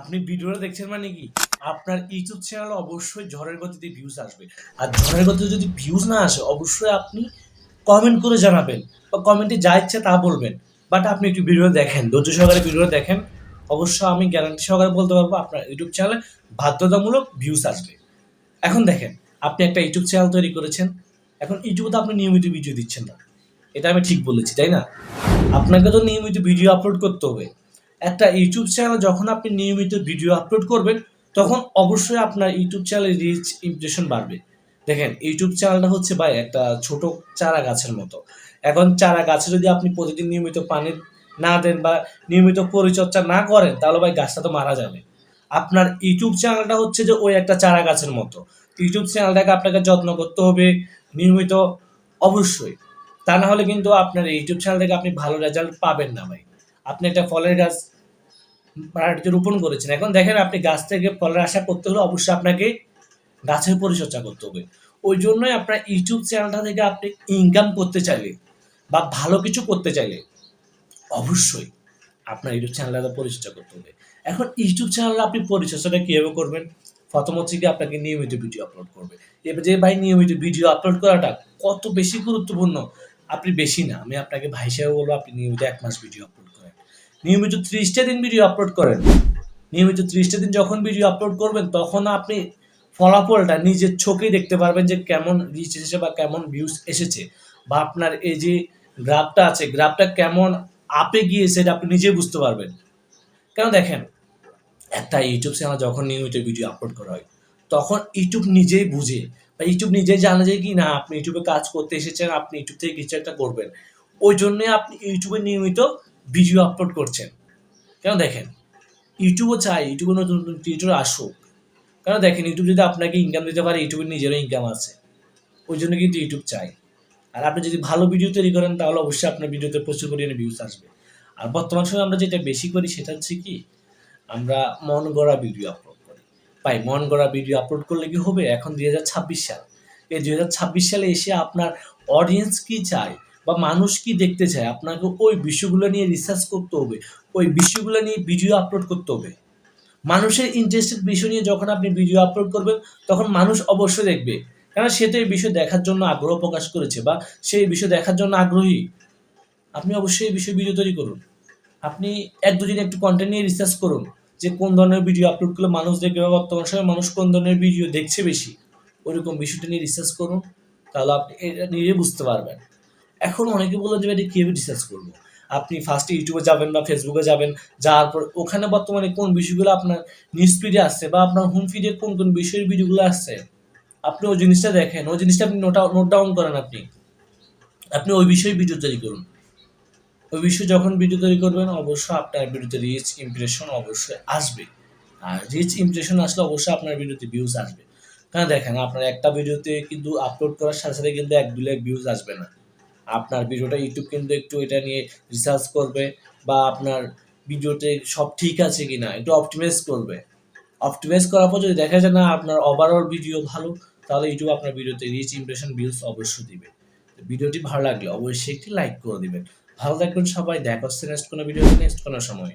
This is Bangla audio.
আপনি ভিডিওটা দেখছেন মানে কি? আপনার ইউটিউব চ্যানেলে অবশ্যই ঝড়ের গতিতে ভিউজ আসবে। আর ঝড়ের গতিতে যদি ভিউজ না আসে, অবশ্যই আপনি কমেন্ট করে জানাবেন বা কমেন্টে যা ইচ্ছে তা বলবেন। বাট আপনি একটু ভিডিও দেখেন, ধৈর্য সহকারে ভিডিও দেখেন। অবশ্যই আমি গ্যারান্টি সহকারে বলতে পারব, আপনার ইউটিউব চ্যানেলে বাধ্যতামূলক ভিউজ আসবে। এখন দেখেন, আপনি একটা ইউটিউব চ্যানেল তৈরি করেছেন। এখন ইউটিউবে তো আপনি নিয়মিত ভিডিও দিচ্ছেন না। এটা আমি ঠিক বলেছি, তাই না? আপনাকে তো নিয়মিত ভিডিও আপলোড করতে হবে। একটা ইউটিউব চ্যানেল যখন আপনি নিয়মিত ভিডিও আপলোড করবেন, তখন অবশ্যই আপনার ইউটিউব চ্যানেলের রিচ ইমপ্রেশন বাড়বে। দেখেন ইউটিউব চ্যানেলটা হচ্ছে ভাই একটা ছোট চারা গাছের মতো। এখন চারা গাছে যদি আপনি প্রতিদিন নিয়মিত পানি না দেন বা নিয়মিত পরিচর্যা না করেন, তাহলে ভাই গাছটা তো মারা যাবে। আপনার ইউটিউব চ্যানেলটা হচ্ছে যে ওই একটা চারা গাছের মতো ইউটিউব চ্যানেলটাকে আপনাকে যত্ন করতে হবে নিয়মিত, অবশ্যই। তা না হলে কিন্তু আপনার ইউটিউব চ্যানেল থেকে আপনি ভালো রেজাল্ট পাবেন না ভাই। আপনি একটা ফলের গাছ রোপণ করেছেন। এখন দেখেন আপনি গাছ থেকে ফলের আশা করতে হলে অবশ্যই আপনাকে গাছের পরিচর্যা করতে হবে। ওই জন্যই আপনার ইউটিউব চ্যানেলটা থেকে আপনি ইনকাম করতে চাইলে বা ভালো কিছু করতে চাইলে অবশ্যই আপনার ইউটিউব চ্যানেলটা পরিচর্যা করতে হবে। এখন ইউটিউব চ্যানেলে আপনি পরিচর্যাটা কীভাবে করবেন? প্রথম হচ্ছে কি আপনাকে নিয়মিত ভিডিও আপলোড করবে। এবার যে ভাই নিয়মিত ভিডিও আপলোড করাটা কত বেশি গুরুত্বপূর্ণ? আপনি বেশি না, আমি আপনাকে ভাই হিসেবে বলব আপনি নিয়মিত এক মাস ভিডিও আপলোড নিয়মিত ত্রিশটা দিন ভিডিও আপলোড করেন। নিয়মিত ত্রিশটা দিন যখন ভিডিও আপলোড করবেন, তখন আপনি ফলাফলটা নিজের চোখেই দেখতে পারবেন যে কেমন রিচ এসেছে বা কেমন ভিউজ এসেছে বা আপনার এই যে গ্রাফটা আছে গ্রাফটা কেমন আপে গিয়েছে এটা আপনি নিজে বুঝতে পারবেন। কেন দেখেন, একটা ইউটিউব চ্যানেল যখন নিয়মিত ভিডিও আপলোড করা হয়, তখন ইউটিউব নিজেই বুঝে বা ইউটিউব নিজেই জানে যে কি না, আপনি ইউটিউবে কাজ করতে এসেছেন, আপনি ইউটিউব থেকে কিছু একটা করবেন। ওই জন্যে আপনি ইউটিউবে নিয়মিত ভিডিও আপলোড করছেন। কেন দেখেন? ইউটিউবও চাই ইউটিউবে নতুন নতুন ক্রিয়েটর আসুক। কারণ দেখেন? ইউটিউব যদি আপনাকে ইনকাম দিতে পারে ইউটিউবের নিজেরও ইনকাম আছে। ওই জন্য কিন্তু ইউটিউব চাই আর আপনি যদি ভালো ভিডিও তৈরি করেন, তাহলে অবশ্যই আপনার ভিডিওতে প্রচুর পরিমাণে ভিউজ আসবে। আর বর্তমান সময়ে আমরা যেটা বেশি করি, সেটা হচ্ছে কি? আমরা মন গড়া ভিডিও আপলোড করি। ভাই, মন গড়া ভিডিও আপলোড করলে কি হবে? এখন দুই হাজার ছাব্বিশ সাল। এই দুই হাজার ছাব্বিশ সালে এসে আপনার অডিয়েন্স কি চায়? বা মানুষ কি দেখতে চায়? আপনাকে ওই বিষয়গুলো নিয়ে রিসার্চ করতে হবে, ওই বিষয়গুলো নিয়ে ভিডিও আপলোড করতে হবে। মানুষের ইন্টারেস্টেড বিষয় নিয়ে যখন আপনি ভিডিও আপলোড করবেন, তখন মানুষ অবশ্যই দেখবে। কেন সে তো এই বিষয় দেখার জন্য আগ্রহ প্রকাশ করেছে বা সেই বিষয় দেখার জন্য আগ্রহী। আপনি অবশ্যই এই বিষয়ে ভিডিও তৈরি করুন। আপনি এক দুদিন একটু কন্টেন্ট নিয়ে রিসার্চ করুন যে কোন ধরনের ভিডিও আপলোড করলে মানুষ দেখবে বা বর্তমান সময় মানুষ কোন ধরনের ভিডিও দেখছে বেশি। ওইরকম বিষয়টা নিয়ে রিসার্চ করুন, তাহলে আপনি এটা নিজে বুঝতে পারবেন। এখন অনেকে বলে যে এটা কীভাবে রিসার্চ করব? আপনি ফার্স্টে ইউটিউবে যাবেন বা ফেসবুকে যাবেন, যাওয়ার পর ওখানে বর্তমানে কোন বিষয়গুলো আপনার নিউজ ফিডে আসছে বা আপনার হোম ফিডে কোন কোন বিষয়ের ভিডিওগুলো আসছে, আপনি ওই জিনিসটা দেখেন, ওই জিনিসটা আপনি নোট নোট ডাউন করেন আপনি। আপনি ওই বিষয়ে ভিডিও তৈরি করুন। ওই বিষয়ে যখন ভিডিও তৈরি করবেন, অবশ্যই আপনার ভিডিওতে রিচ ইমপ্রেশন অবশ্যই আসবে। আর রিচ ইমপ্রেশন আসলে অবশ্যই আপনার ভিডিওতে ভিউজ আসবে। কারণ দেখেন, আপনার একটা ভিডিওতে কিন্তু আপলোড করার সাথে সাথে কিন্তু এক দু লাখ ভিউজ আসবে না। আপনার ভিডিওটা ইউটিউব কিন্তু একটু এটা নিয়ে রিসার্চ করবে বা আপনার ভিডিওতে সব ঠিক আছে কি না একটু অপটিমাইজ করবে। অপটিমাইজ করার পর যদি দেখা যায় না আপনার ওভারঅল ভিডিও ভালো, তাহলে ইউটিউব আপনার ভিডিওতে রিচ ইমপ্রেশন ভিউজ অবশ্যই দিবে। ভিডিওটি ভালো লাগলে অবশ্যই একটি লাইক করে দিবেন। ভালো থাকবেন সবাই, দেখা হচ্ছে নেক্সট কোনো ভিডিও নেক্সট কোনো সময়।